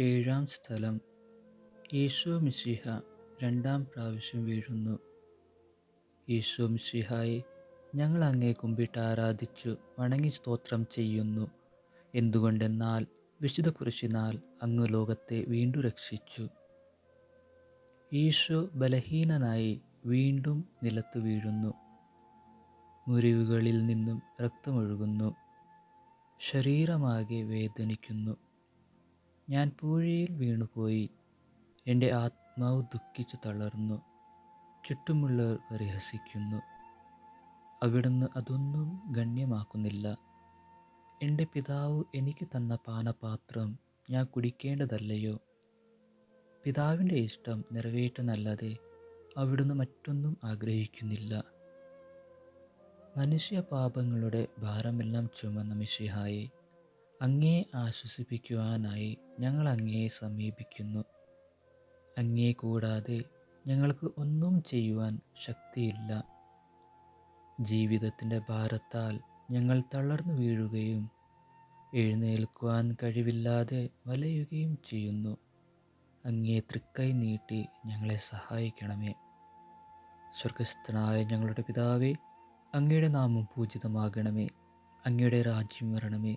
ഏഴാം സ്ഥലം. ഈശോ മിശിഹ രണ്ടാം പ്രാവശ്യം വീഴുന്നു. ഈശോ മിശിഹായെ ഞങ്ങൾ അങ്ങേ കുമ്പിട്ട് ആരാധിച്ചു വണങ്ങി സ്തോത്രം ചെയ്യുന്നു. എന്തുകൊണ്ടെന്നാൽ വിശുദ്ധ കുരിശിനാൽ അങ്ങ് ലോകത്തെ വീണ്ടും രക്ഷിച്ചു. ഈശോ ബലഹീനനായി വീണ്ടും നിലത്തു വീഴുന്നു. മുറിവുകളിൽ നിന്നും രക്തമൊഴുകുന്നു. ശരീരമാകെ വേദനിക്കുന്നു. ഞാൻ പൂഴിയിൽ വീണുപോയി. എന്റെ ആത്മാവ് ദുഃഖിച്ചു തളർന്നു. ചുറ്റുമുള്ളവർ പരിഹസിക്കുന്നു അവിടുന്ന് അതൊന്നും ഗണ്യമാക്കുന്നില്ല. എന്റെ പിതാവ് എനിക്ക് തന്ന പാനപാത്രം ഞാൻ കുടിക്കേണ്ടതല്ലയോ? പിതാവിന്റെ ഇഷ്ടം നിറവേറ്റുന്നല്ലാതെ അവിടുന്ന് മറ്റൊന്നും ആഗ്രഹിക്കുന്നില്ല. മനുഷ്യ പാപങ്ങളുടെ ഭാരമെല്ലാം ചുമന്ന മിഷിഹായെ അങ്ങേ ആശ്വസിപ്പിക്കുവാനായി ഞങ്ങൾ അങ്ങേയെ സമീപിക്കുന്നു. അങ്ങേ കൂടാതെ ഞങ്ങൾക്ക് ഒന്നും ചെയ്യുവാൻ ശക്തിയില്ല. ജീവിതത്തിന്റെ ഭാരത്താൽ ഞങ്ങൾ തളർന്നു വീഴുകയും എഴുന്നേൽക്കുവാൻ കഴിവില്ലാതെ വലയുകയും ചെയ്യുന്നു. അങ്ങേ തൃക്കൈ നീട്ടി ഞങ്ങളെ സഹായിക്കണമേ. സ്വർഗസ്ഥനായ ഞങ്ങളുടെ പിതാവേ അങ്ങയുടെ നാമം പൂജിതമാകണമേ. അങ്ങയുടെ രാജ്യം വരണമേ.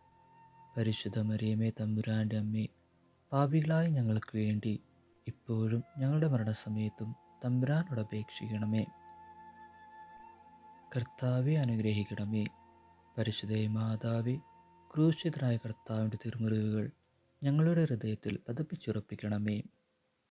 പരിശുദ്ധ മറിയമേ തമ്പുരാന്റെ അമ്മേ പാപികളായ ഞങ്ങൾക്ക് വേണ്ടി ഇപ്പോഴും ഞങ്ങളുടെ മരണസമയത്തും തമ്പുരാനോട് അപേക്ഷിക്കണമേ. കർത്താവെ അനുഗ്രഹിക്കണമേ. പരിശുദ്ധ മാതാവെ ക്രൂശിതനായ കർത്താവിന്റെ തിരുമുറിവുകൾ ഞങ്ങളുടെ ഹൃദയത്തിൽ പതിപ്പിച്ചുറപ്പിക്കണമേ.